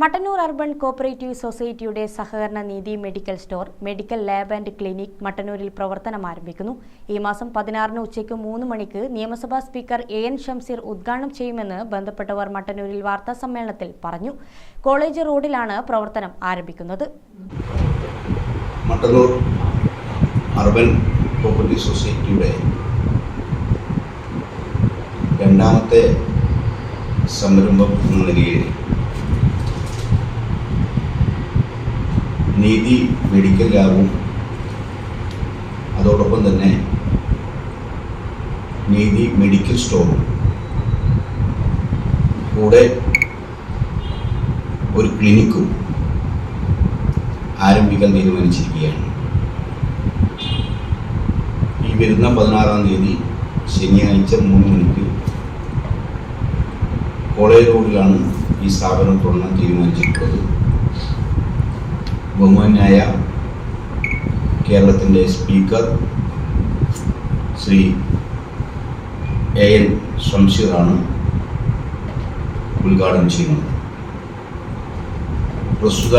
Mattannur urban cooperative സൊസൈറ്റിയുടെ സഹകരണ Neethi medical store medical lab and clinic മട്ടന്നൂരിൽ പ്രവർത്തനം ആരംഭിക്കുന്നു. ഈ മാസം പതിനാറിന് ഉച്ചയ്ക്ക് മൂന്ന് മണിക്ക് നിയമസഭാ സ്പീക്കർ എ എൻ ഷംസീർ ഉദ്ഘാടനം ചെയ്യുമെന്ന് ബന്ധപ്പെട്ടവർ മട്ടന്നൂരിൽ വാർത്താ സമ്മേളനത്തിൽ പറഞ്ഞു. കോളേജ് റോഡിലാണ് പ്രവർത്തനം ആരംഭിക്കുന്നത്. അർബൻ കോപ്പറേറ്റീവ് സൊസൈറ്റിയുടെ രണ്ടാമത്തെ സംരംഭം എന്ന നിലയിൽ നീതി മെഡിക്കൽ ലാബും അതോടൊപ്പം തന്നെ നീതി മെഡിക്കൽ സ്റ്റോറും കൂടെ ഒരു ക്ലിനിക്കും ആരംഭിക്കാൻ തീരുമാനിച്ചിരിക്കുകയാണ്. ഈ വരുന്ന പതിനാറാം തീയതി ശനിയാഴ്ച മൂന്ന് മണിക്ക് കോളേജ് റോഡിലാണ് ഈ സ്ഥാപനം തുടങ്ങാൻ തീരുമാനിച്ചിട്ടുള്ളത് ബഹുമാന്യായ കേരളത്തിന്റെ സ്പീക്കർ ശ്രീ എ എൻ ഷംഷീറാണ് ഉദ്ഘാടനം ചെയ്യുന്നത്. പ്രസ്തുത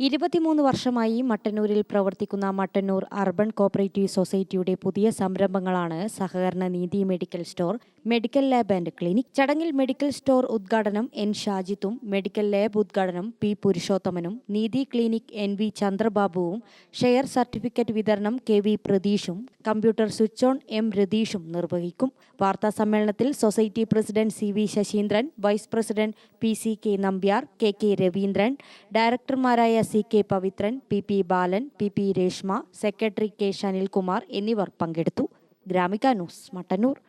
ഇരുപത്തിമൂന്ന് വർഷമായി മട്ടന്നൂരിൽ പ്രവർത്തിക്കുന്ന മട്ടന്നൂർ അർബൻ കോപ്പറേറ്റീവ് സൊസൈറ്റിയുടെ പുതിയ സംരംഭങ്ങളാണ് സഹകരണ Neethi medical store medical lab and clinic. ചടങ്ങിൽ മെഡിക്കൽ സ്റ്റോർ ഉദ്ഘാടനം എൻ ഷാജിത്തും മെഡിക്കൽ ലാബ് ഉദ്ഘാടനം പി പുരുഷോത്തമനും നീതി ക്ലിനിക് എൻ വി ചന്ദ്രബാബുവും ഷെയർ സർട്ടിഫിക്കറ്റ് വിതരണം കെ വി പ്രതീഷും കമ്പ്യൂട്ടർ സ്വിച്ച് ഓൺ എം രതീഷും നിർവഹിക്കും. വാർത്താ സമ്മേളനത്തിൽ society president C V Sasheendran vice president P C K Nambiar K K Raveendran ഡയറക്ടർമാരായ C K Pavithran P P Balan P P Reshma secretary K Shanilkumar എന്നിവർ പങ്കെടുത്തു. Gramika news Mattannur.